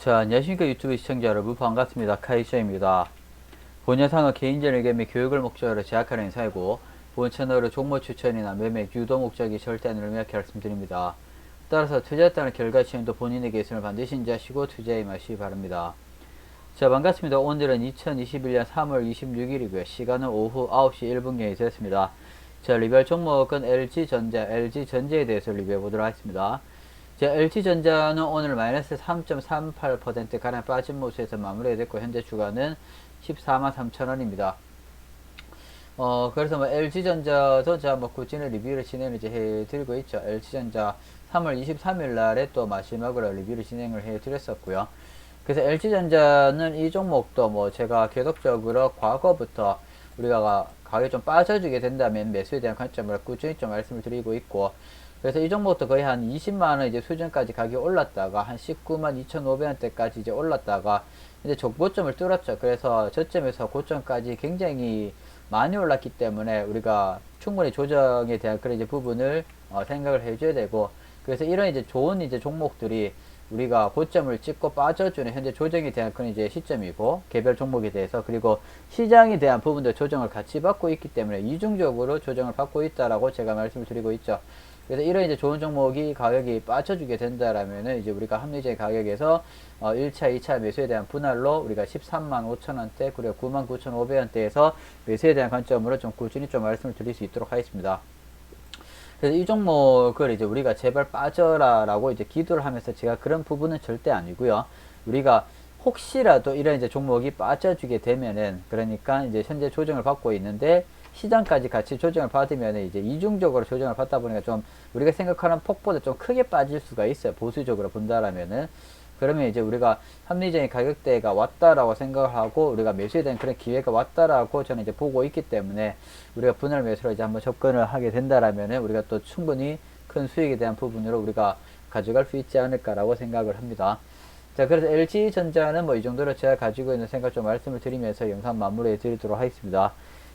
자, 안녕하십니까 유튜브 시청자 여러분 반갑습니다. 카이샤입니다. 본 영상은 개인전 의견 및 교육을 목적으로 제작하는 행사이고 본 채널은 종목 추천이나 매매, 유도 목적이 절대 아니라 이렇게 말씀드립니다. 따라서 투자했다는 결과 지금도 본인에게 있음을 반드시 인지하시고 투자에 임하시기 바랍니다. 자 반갑습니다. 오늘은 2021년 3월 26일이고요. 시간은 오후 9시 1분경이 되었습니다. 자 리뷰할 종목은 LG전자, LG전자에 대해서 리뷰해 보도록 하겠습니다. 자, LG전자는 오늘 마이너스 3.38% 가량 빠진 모습에서 마무리됐고 현재 주가는 14만 3천 원입니다. 어, 그래서 뭐 LG전자도 제가 뭐 꾸준히 리뷰를 진행을 이제 해드리고 있죠. LG전자 3월 23일 날에 또 마지막으로 리뷰를 진행을 해드렸었고요. 그래서 LG전자는 이 종목도 뭐 제가 계속적으로 과거부터 우리가 가격이 좀 빠져주게 된다면 매수에 대한 관점을 꾸준히 좀 말씀을 드리고 있고 그래서 이 종목도 거의 한 20만원 이제 수준까지 가격이 올랐다가 한 19만 2,500원대까지 이제 올랐다가 이제 족보점을 뚫었죠. 그래서 저점에서 고점까지 굉장히 많이 올랐기 때문에 우리가 충분히 조정에 대한 그런 이제 부분을 어, 생각을 해줘야 되고 그래서 이런 이제 좋은 이제 종목들이 우리가 고점을 찍고 빠져주는 현재 조정에 대한 그런 이제 시점이고 개별 종목에 대해서 그리고 시장에 대한 부분도 조정을 같이 받고 있기 때문에 이중적으로 조정을 받고 있다라고 제가 말씀을 드리고 있죠. 그래서 이런 이제 좋은 종목이 가격이 빠져주게 된다라면은 이제 우리가 합리적인 가격에서 어 1차, 2차 매수에 대한 분할로 우리가 13만 5천 원대 그리고 9만 9천 5백 원대에서 매수에 대한 관점으로 좀 꾸준히 좀 말씀을 드릴 수 있도록 하겠습니다. 그래서 이 종목을 이제 우리가 제발 빠져라라고 이제 기도를 하면서 제가 그런 부분은 절대 아니고요. 우리가 혹시라도 이런 이제 종목이 빠져주게 되면은 그러니까 이제 현재 조정을 받고 있는데 시장까지 같이 조정을 받으면 이제 이중적으로 조정을 받다 보니까 좀 우리가 생각하는 폭보다 좀 크게 빠질 수가 있어요. 보수적으로 본다라면은 그러면 이제 우리가 합리적인 가격대가 왔다라고 생각을 하고 우리가 매수에 대한 그런 기회가 왔다라고 저는 이제 보고 있기 때문에 우리가 분할 매수로 이제 한번 접근을 하게 된다라면은 우리가 또 충분히 큰 수익에 대한 부분으로 우리가 가져갈 수 있지 않을까라고 생각을 합니다. 자, 그래서 LG전자는 뭐 이 정도로 제가 가지고 있는 생각 좀 말씀을 드리면서 영상 마무리해 드리도록 하겠습니다.